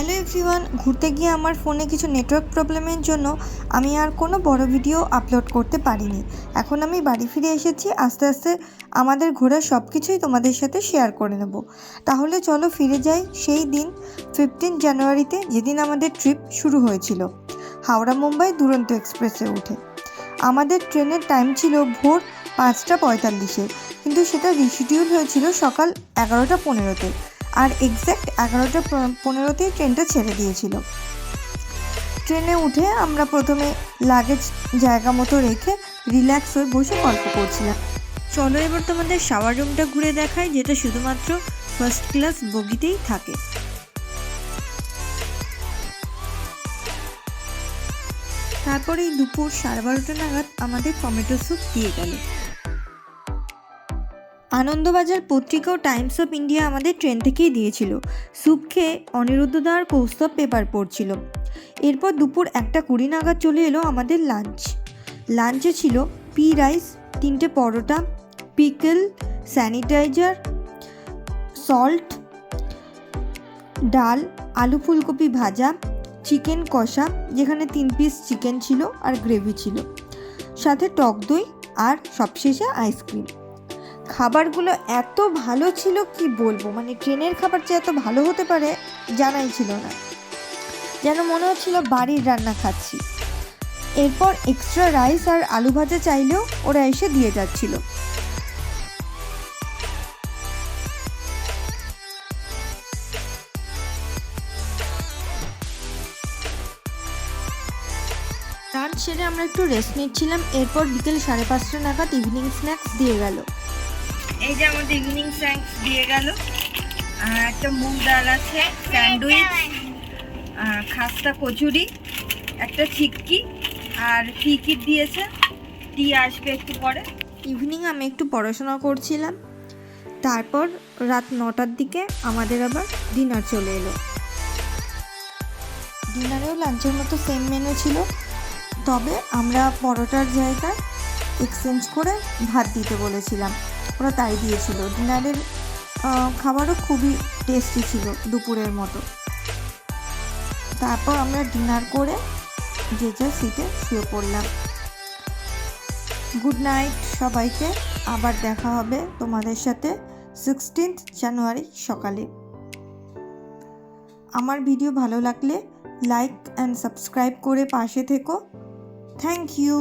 Hello everyone ঘুরতে গিয়ে আমার ফোনে কিছু নেটওয়ার্ক প্রবলেমের জন্য আমি আর কোনো বড় ভিডিও আপলোড করতে পারিনি। এখন আমি বাড়ি ফিরে এসেছি, আস্তে আস্তে আমাদের ঘোরার সব কিছুই তোমাদের সাথে শেয়ার করে নেব। তাহলে চলো ফিরে যাই সেই দিন ফিফটিন জানুয়ারিতে যেদিন আমাদের ট্রিপ শুরু হয়েছিল, হাওড়া মুম্বাই দুরন্ত এক্সপ্রেসে উঠে। আমাদের ট্রেনের টাইম ছিল ভোর পাঁচটা পঁয়তাল্লিশে, কিন্তু সেটা রিশিডিউল হয়েছিল সকাল এগারোটা পনেরোতে। আর এক্স্যাক্ট এগারোটা পনেরোতেই ট্রেনটা ছেড়ে দিয়েছিল। ট্রেনে উঠে আমরা প্রথমে লাগেজ জায়গা মতো রেখে রিল্যাক্স হয়ে বসে গল্প করছিলাম। চলো এবার তোমাদের শাওয়ার রুমটা ঘুরে দেখায় যেটা শুধুমাত্র ফার্স্ট ক্লাস বগিতেই থাকে। তারপরে এই দুপুর সাড়ে বারোটা নাগাদ আমাদের টমেটো স্যুপ দিয়ে গেল। আনন্দবাজার পত্রিকা ও টাইমস অফ ইন্ডিয়া আমাদের ট্রেন থেকেই দিয়েছিল। স্যুপ খেয়ে অনিরুদ্ধদা আর কৌস্তব পেপার পড়ছিল। এরপর দুপুর একটা কুড়ি নাগাদ চলে এলো আমাদের লাঞ্চ। লাঞ্চে ছিল পি রাইস, তিনটে পরোটা, পিকল, স্যানিটাইজার, সল্ট, ডাল, আলু ফুলকপি ভাজা, চিকেন কষা, যেখানে তিন পিস চিকেন ছিল আর গ্রেভি ছিল। সাথে টক দই আর সবশেষে আইসক্রিম। খাবারগুলো এত ভালো ছিল কি বলব? মানে ট্রেনের খাবার যে এত ভালো হতে পারে জানাই ছিল না। যেন মনে হচ্ছিল বাড়ির রান্না খাচ্ছি। এরপর এক্সট্রা রাইস আর আলু ভাজা চাইলেও ওরা এসে দিয়ে যাচ্ছিল। লাঞ্চ সেরে আমরা একটু রেস্ট নিচ্ছিলাম, এরপর বিকেল সাড়ে পাঁচটা নাগাদ ইভিনিং স্ন্যাক্স দিয়ে গেল। এই যে আমাদের ইভিনিং স্ন্যাক্স দিয়ে গেল। একটা মুগ ডাল আছে স্যান্ডউইচ খাস্তা কচুরি, একটা চিক্কি আর কি দিয়েছে? টি আসবে একটু পরে? ইভিনিং আমি একটু পড়াশোনা করছিলাম। তারপর রাত নটার দিকে আমাদের আবার ডিনার চলে এলো। ডিনারেও লাঞ্চের মতো সেম মেনু ছিল। তবে আমরা পরোটার জায়গায় এক্সচেঞ্জ করে ভাত দিতে বলেছিলাম। ওরা তাই দিয়েছিল। ডিনারের খাবারও খুবই টেস্টি ছিল দুপুরের মতো। তারপর আমরা ডিনার করে যে যার সিটে শুয়ে পড়লাম। গুড নাইট সবাইকে, আবার দেখা হবে তোমাদের সাথে সিক্সটিন্থ জানুয়ারি সকালে। আমার ভিডিও ভালো লাগলে লাইক অ্যান্ড সাবস্ক্রাইব করে পাশে থেকো। Thank you